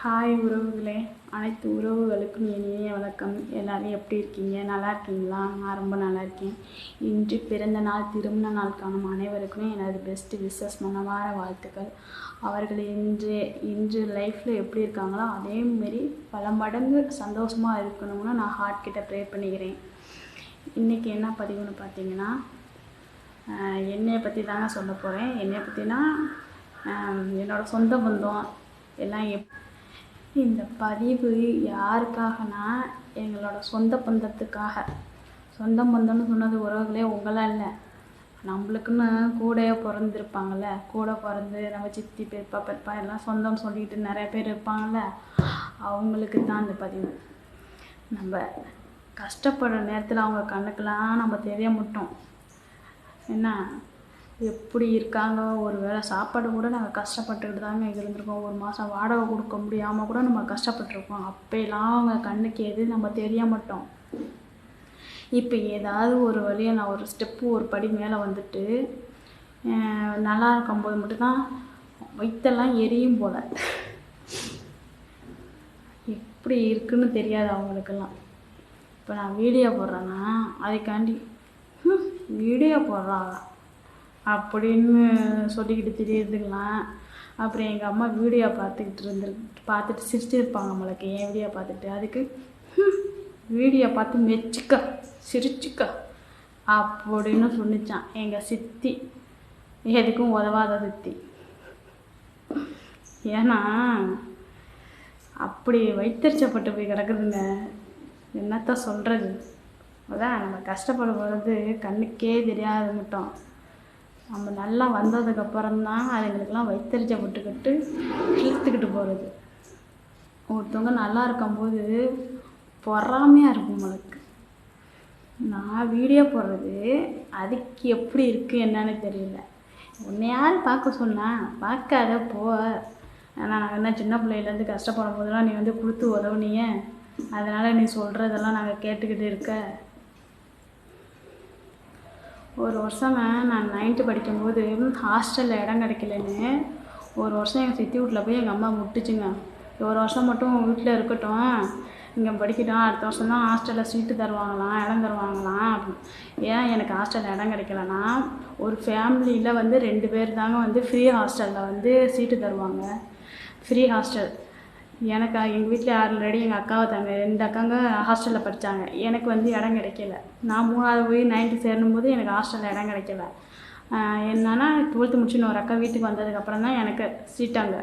Hi உறவுகளே. அனைத்து உறவுகளுக்கும் இனிய வணக்கம். எல்லோரும் எப்படி இருக்கீங்க? நல்லா இருக்கீங்களா? நான் ரொம்ப நல்லா இருக்கேன். இன்று பிறந்த நாள் திருமண நாள் காணும் அனைவருக்குமே எனது பெஸ்ட் விசஸ் மனமான வாழ்த்துக்கள். அவர்கள் இன்று இன்று லைஃப்பில் எப்படி இருக்காங்களோ அதேமாரி பல மடங்கு சந்தோஷமாக இருக்கணும்னு நான் ஹார்ட் கிட்ட ப்ரே பண்ணிக்கிறேன். இன்றைக்கி என்ன பதிவுன்னு பார்த்தீங்கன்னா என்னையை பற்றி தாங்க சொல்ல போகிறேன் என்னைய பற்றினா என்னோடய சொந்த பந்தம் எல்லாம் எப் இந்த பதிவு யாருக்காகனா எங்களோட சொந்த பந்தத்துக்காக. சொந்த பந்தம்னு சொன்னது உறவுகளே உங்களாம் இல்லை? நம்மளுக்குன்னு கூடயே பிறந்திருப்பாங்கள்ல கூட பிறந்து நம்ம சித்தி பெருப்பா பெருப்பா எல்லாம் சொந்தம்னு சொல்லிட்டு நிறைய பேர் இருப்பாங்கள்ல அவங்களுக்கு தான் இந்த பதிவு. நம்ம கஷ்டப்படுற நேரத்தில் அவங்க கண்ணுக்கெலாம் நம்ம தெரிய மாட்டோம். என்ன? எப்படி இருக்காங்க? ஒரு வேளை சாப்பாடு கூட நாங்கள் கஷ்டப்பட்டுக்கிட்டு தாங்க இருந்திருக்கோம். ஒரு மாதம் வாடகை கொடுக்க முடியாமல் கூட நம்ம கஷ்டப்பட்டுருக்கோம். அப்போலாம் அவங்க கண்ணுக்கு எது நம்ம தெரிய மாட்டோம். இப்போ ஏதாவது ஒரு வழியை நான் ஒரு ஸ்டெப்பு ஒரு படி மேலே வந்துட்டு நல்லா இருக்கும்போது மட்டும்தான் வயிற்றெல்லாம் எரியும் போல். எப்படி இருக்குன்னு தெரியாது அவங்களுக்கெல்லாம். இப்போ நான் வீடியோ போடுறேன்னா அதுக்காண்டி வீடியோ போடுறாங்க. அப்படின்னு சொல்லிக்கிட்டு திரியறதுங்களாம் அப்புறம் எங்கள் அம்மா வீடியோ பார்த்துக்கிட்டு இருந்து பார்த்துட்டு சிரிச்சிருப்பாங்க நம்மளுக்கு என் வீடியோ பார்த்துட்டு? அதுக்கு வீடியோ பார்த்து மெச்சிக்க சிரிச்சுக்க அப்படின்னு சொன்னிச்சான் எங்கள் சித்தி. எதுக்கும் உதவாத சித்தி. ஏன்னா அப்படி வைத்தறிச்சப்பட்டு போய் கிடக்குதுங்க. என்னத்த சொல்கிறது அதான் நம்ம கஷ்டப்படும் பொழுது கண்ணுக்கே தெரியாத மட்டும் நம்ம நல்லா வந்ததுக்கப்புறம்தான் அதுங்களுக்கெல்லாம் வைத்தறிச்சப்பட்டுக்கிட்டு இழுத்துக்கிட்டு போகிறது ஒருத்தவங்க நல்லா இருக்கும்போது பொறாமையாக இருக்கும் உங்களுக்கு. நான் வீடியோ போடுறது அதுக்கு எப்படி இருக்குது என்னன்னு தெரியல. உன்னை யார் பார்க்க சொன்னா பார்க்காத போ. ஆனால் நாங்கள் என்ன சின்ன பிள்ளையிலேருந்து கஷ்டப்படும் போதெல்லாம் நீ வந்து கொடுத்து உதவுனீங்க அதனால் நீ சொல்கிறதெல்லாம் நாங்கள் கேட்டுக்கிட்டு இருக்க. ஒரு வருஷம் நான் நைன்த்து படிக்கும்போது ஹாஸ்டலில் இடம் கிடைக்கலன்னு ஒரு வருஷம் எங்கள் சித்தி வீட்டில் போய் எங்கள் அம்மா முட்டுச்சுங்க. ஒரு வருஷம் மட்டும் வீட்டில் இருக்கட்டும். இங்கே படிக்கட்டும் அடுத்த வருஷம் தான் ஹாஸ்டலில் சீட்டு தருவாங்களாம் இடம் தருவாங்களாம். அப்படின்னு ஏன் எனக்கு ஹாஸ்டலில் இடம் கிடைக்கலன்னா ஒரு ஃபேமிலியில் வந்து ரெண்டு பேர் தாங்க வந்து ஃப்ரீ ஹாஸ்டலில் வந்து சீட்டு தருவாங்க. ஃப்ரீ ஹாஸ்டல் எனக்கு எங்கள் வீட்டில் ஆல்ரெடி எங்கள் அக்காவை தாங்க ரெண்டு அக்காங்க ஹாஸ்டலில் படித்தாங்க எனக்கு வந்து இடம் கிடைக்கல. நான் மூணாவது போய் நைன்த்து சேரும்போது எனக்கு ஹாஸ்டலில் இடம் கிடைக்கல. என்னன்னா டுவெல்த்து முடிச்சுன்னு ஒரு அக்கா வீட்டுக்கு வந்ததுக்கப்புறம் தான் எனக்கு சீட்டாங்க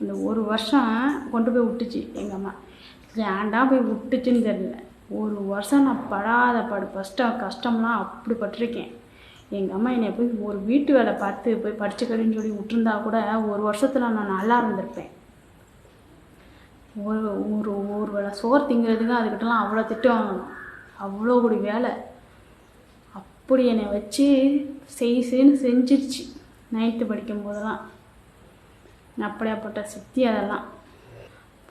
இந்த ஒரு வருஷம் கொண்டு போய் விட்டுச்சு எங்கள் அம்மா. ஏன்டா போய் விட்டுச்சுன்னு தெரியல. ஒரு வருஷம் நான் படாத படு கஷ்டம் கஷ்டம்லாம் அப்படி பட்டிருக்கேன். எங்கள் அம்மா என்னை போய் ஒரு வீட்டு வேலை பார்த்து போய் படிச்சுக்கடின்னு சொல்லி விட்டுருந்தா கூட ஒரு வருஷத்தில் நான் நல்லா இருந்திருப்பேன். ஒரு ஒரு ஒரு வேளை சோறு திங்கிறதுக்கு அதுக்கிட்டலாம் அவ்வளோ திட்டம் வாங்கணும். அவ்வளோ கூடி வேலை. அப்படி என்னை வச்சு செய் செய்ன்னு செஞ்சிருச்சு. நைன்த்து படிக்கும் போதெல்லாம் அப்படியாப்பட்ட சித்தி அதெல்லாம்.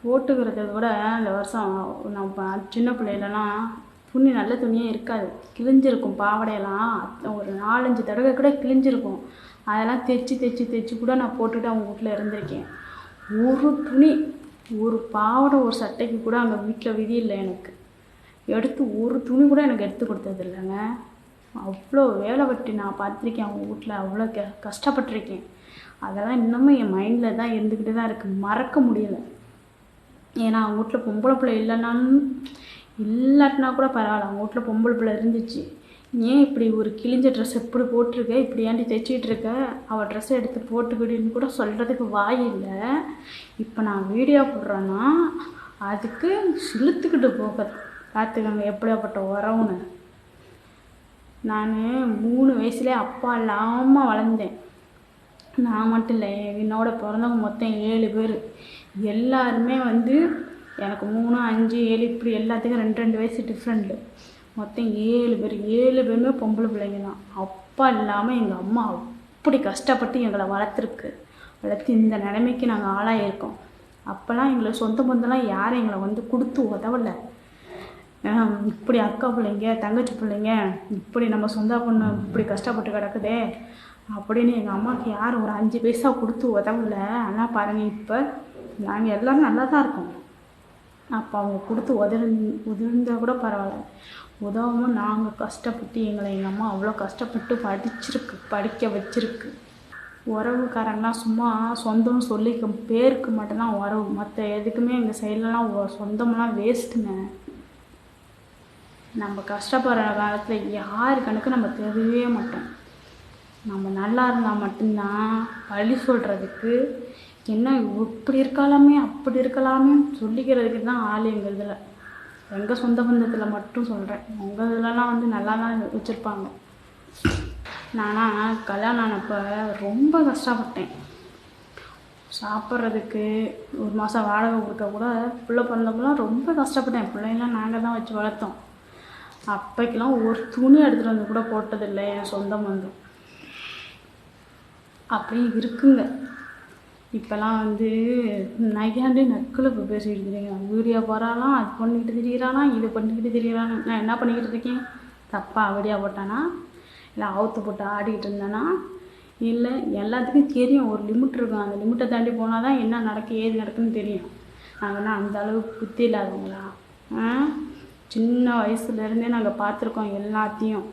போட்டுக்கிறத விட இந்த வருஷம் நம்ம சின்ன பிள்ளையிலலாம் துணி நல்ல துணியே இருக்காது. கிழிஞ்சிருக்கும் பாவடையெல்லாம். ஒரு நாலஞ்சு தடவை கூட கிழிஞ்சிருக்கும். அதெல்லாம் தைச்சி தைச்சி தைச்சி கூட நான் போட்டுட்டு அவங்க வீட்டில் இருந்திருக்கேன். ஒரு துணி ஒரு பாவாடை ஒரு சட்டைக்கு கூட அங்கே வீட்டில் விதி இல்லை எனக்கு. எடுத்து ஒரு துணி கூட எனக்கு எடுத்து கொடுத்தது இல்லைங்க. அவ்வளோ வேலை வெட்டி நான் பார்த்துருக்கேன் அவங்க வீட்டில் அவ்வளோ க கஷ்டப்பட்டிருக்கேன். அதெல்லாம் இன்னமும் என் மைண்டில் தான் இருந்துக்கிட்டு தான் இருக்குது மறக்க முடியலை. ஏன்னா அவங்க வீட்டில் பொம்பளை பிள்ளை இல்லைனாலும் இல்லாட்டினா கூட பரவாயில்ல. அவங்க வீட்டில் பொம்பளை பிள்ளை இருந்துச்சு. ஏன் இப்படி ஒரு கிழிஞ்ச ட்ரெஸ் எப்படி போட்டிருக்க? இப்படி ஏன்டி தைச்சிட்டு இருக்க? அவள் ட்ரெஸ்ஸை எடுத்து போட்டுக்கிடின்னு கூட சொல்கிறதுக்கு வாய் இல்லை. இப்போ நான் வீடியோ போடுறேன்னா அதுக்கு சிலுத்துக்கிட்டு போக. பார்த்துக்கோங்க எப்படியாப்பட்ட உறவுன்னு. நான் மூணு வயசுலேயே அப்பா இல்லாமல் வளர்ந்தேன். நான் மட்டும் இல்லை என்னோட பிறந்தவங்க மொத்தம் ஏழு பேர். எல்லாருமே வந்து எனக்கு மூணு அஞ்சு ஏழு இப்படி எல்லாத்துக்கும் ரெண்டு ரெண்டு வயசு டிஃப்ரெண்ட்டு மொத்தம் ஏழு பேர் ஏழு பேருமே பொம்பளை பிள்ளைங்க தான் அப்பா இல்லாமல் எங்கள் அம்மா அப்படி கஷ்டப்பட்டு எங்களை வளர்த்துருக்கு. வளர்த்து இந்த நிலைமைக்கு நாங்கள் ஆளாயிருக்கோம். அப்போல்லாம் எங்களை சொந்த பொந்தெல்லாம் யாரும் எங்களை வந்து கொடுத்து உதவலை. இப்படி அக்கா பிள்ளைங்க தங்கச்சி பிள்ளைங்க இப்படி நம்ம சொந்த பொண்ணு இப்படி கஷ்டப்பட்டு கிடக்குதே அப்படின்னு எங்கள் அம்மாவுக்கு யார் ஒரு அஞ்சு பைசா கொடுத்து உதவலை. ஆனால் பாருங்கள் இப்போ நாங்கள் எல்லோரும் நல்லா தான் இருக்கோம். அப்போ அவங்க கொடுத்து உதிர் உதிர்ந்தால் கூட பரவாயில்ல. உதவாமல் நாங்கள் கஷ்டப்பட்டு எங்களை எங்கள் அம்மா அவ்வளோ கஷ்டப்பட்டு படிச்சிருக்கு படிக்க வச்சிருக்கு. உறவுக்காரங்களாம் சும்மா சொந்தம் சொல்லிக்க பேருக்கு மட்டும்தான் உறவு. மற்ற எதுக்குமே எங்கள் சைட்லலாம் சொந்தமெல்லாம் வேஸ்ட்டுங்க நம்ம கஷ்டப்படுற காலத்தில் யாரு கணக்கு நம்ம தெரியவே மாட்டோம். நம்ம நல்லா இருந்தால் மட்டும்தான் வழி சொல்கிறதுக்கு என்ன இப்படி இருக்கலாமே அப்படி இருக்கலாமே சொல்லிக்கிறதுக்கு தான் ஆள் எங்கள் இதில் எங்கள் சொந்த பந்தத்தில் மட்டும் சொல்கிறேன் உங்கள் இதிலலாம் வந்து நல்லா தான் வச்சுருப்பாங்க. நானா கல்யாணம் ஆனப்போ ரொம்ப கஷ்டப்பட்டேன். சாப்பிட்றதுக்கு ஒரு மாதம் வாடகை கொடுக்க கூட பிள்ளை பிறந்தப்பெல்லாம் ரொம்ப கஷ்டப்பட்டேன். பிள்ளைங்களாம் நாங்கள் தான் வச்சு வளர்த்தோம். அப்போக்கெல்லாம் ஒரு துணி எடுத்துகிட்டு வந்து கூட போட்டதில்லை என் சொந்த பந்தம். அப்படி இருக்குங்க. இப்போல்லாம் வந்து நையாண்டி நக்குழுப்பு பேசிக்கிட்டு திரியுங்க யூரியா போகிறாலாம் அது பண்ணிக்கிட்டு திரியிறானா? இது பண்ணிக்கிட்டு திரியிறானா? நான் என்ன பண்ணிக்கிட்டு இருக்கேன்? தப்பாக வீடியோ போட்டானா? இல்லை அவுத்து போட்டு ஆடிக்கிட்டு இருந்தானா? இல்லை எல்லாத்துக்கும் தெரியும். ஒரு லிமிட் இருக்கும். அந்த லிமிட்டை தாண்டி போனால் தான் என்ன நடக்கு ஏது நடக்குன்னு தெரியும். நாங்கள்னா அந்த அளவுக்கு புத்தி இல்லாதவங்களா? சின்ன வயசுலேருந்தே நாங்கள் பார்த்துருக்கோம் எல்லாத்தையும்.